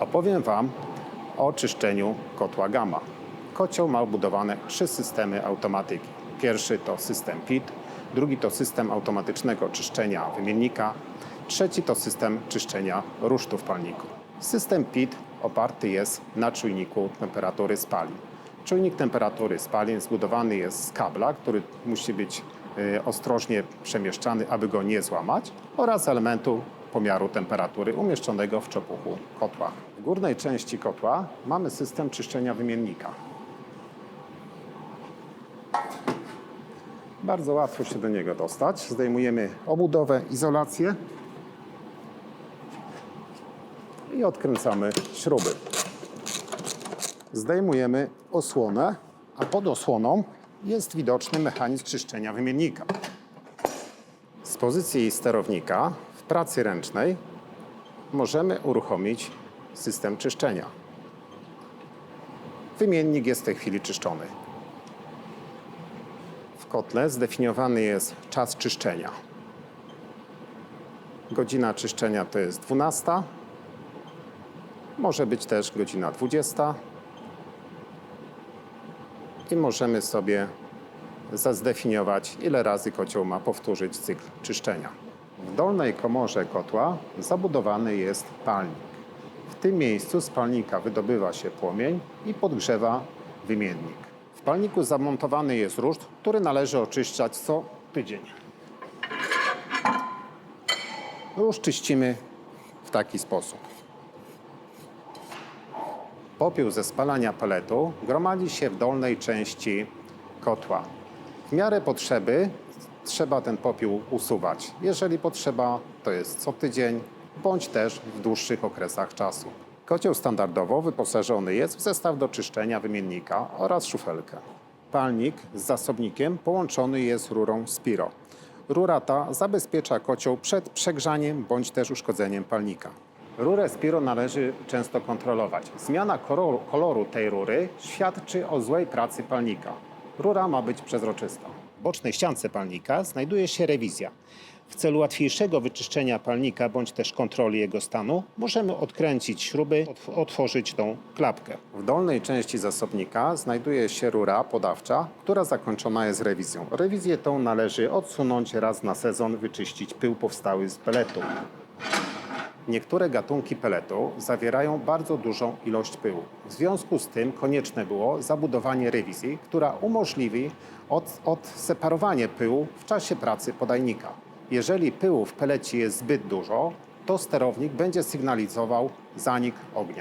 Opowiem Wam o czyszczeniu kotła Gamma. Kocioł ma obudowane trzy systemy automatyki. Pierwszy to system PIT, drugi to system automatycznego czyszczenia wymiennika, trzeci to system czyszczenia rusztu w palniku. System PIT oparty jest na czujniku temperatury spalin. Czujnik temperatury spalin zbudowany jest z kabla, który musi być y, ostrożnie przemieszczany, aby go nie złamać, oraz elementu pomiaru temperatury umieszczonego w czopuchu kotła. W górnej części kotła mamy system czyszczenia wymiennika. Bardzo łatwo się do niego dostać. Zdejmujemy obudowę, izolację i odkręcamy śruby. Zdejmujemy osłonę, a pod osłoną jest widoczny mechanizm czyszczenia wymiennika. Z pozycji sterownika pracy ręcznej możemy uruchomić system czyszczenia. Wymiennik jest w tej chwili czyszczony. W kotle zdefiniowany jest czas czyszczenia. Godzina czyszczenia to jest 12. Może być też godzina 20. I możemy sobie zdefiniować, ile razy kocioł ma powtórzyć cykl czyszczenia. W dolnej komorze kotła zabudowany jest palnik. W tym miejscu z palnika wydobywa się płomień i podgrzewa wymiennik. W palniku zamontowany jest ruszt, który należy oczyszczać co tydzień. Ruszt czyścimy w taki sposób. Popiół ze spalania peletu gromadzi się w dolnej części kotła. W miarę potrzeby trzeba ten popiół usuwać. Jeżeli potrzeba, to jest co tydzień, bądź też w dłuższych okresach czasu. Kocioł standardowo wyposażony jest w zestaw do czyszczenia wymiennika oraz szufelkę. Palnik z zasobnikiem połączony jest rurą Spiro. Rura ta zabezpiecza kocioł przed przegrzaniem bądź też uszkodzeniem palnika. Rurę Spiro należy często kontrolować. Zmiana koloru, koloru tej rury świadczy o złej pracy palnika. Rura ma być przezroczysta. Bocznej ściance palnika znajduje się rewizja. W celu łatwiejszego wyczyszczenia palnika bądź też kontroli jego stanu możemy odkręcić śruby, otw- otworzyć tą klapkę. W dolnej części zasobnika znajduje się rura podawcza, która zakończona jest rewizją. Rewizję tą należy odsunąć raz na sezon, wyczyścić pył powstały z peletu. Niektóre gatunki peletu zawierają bardzo dużą ilość pyłu. W związku z tym konieczne było zabudowanie rewizji, która umożliwi od, odseparowanie pyłu w czasie pracy podajnika. Jeżeli pyłu w pelecie jest zbyt dużo, to sterownik będzie sygnalizował zanik ognia.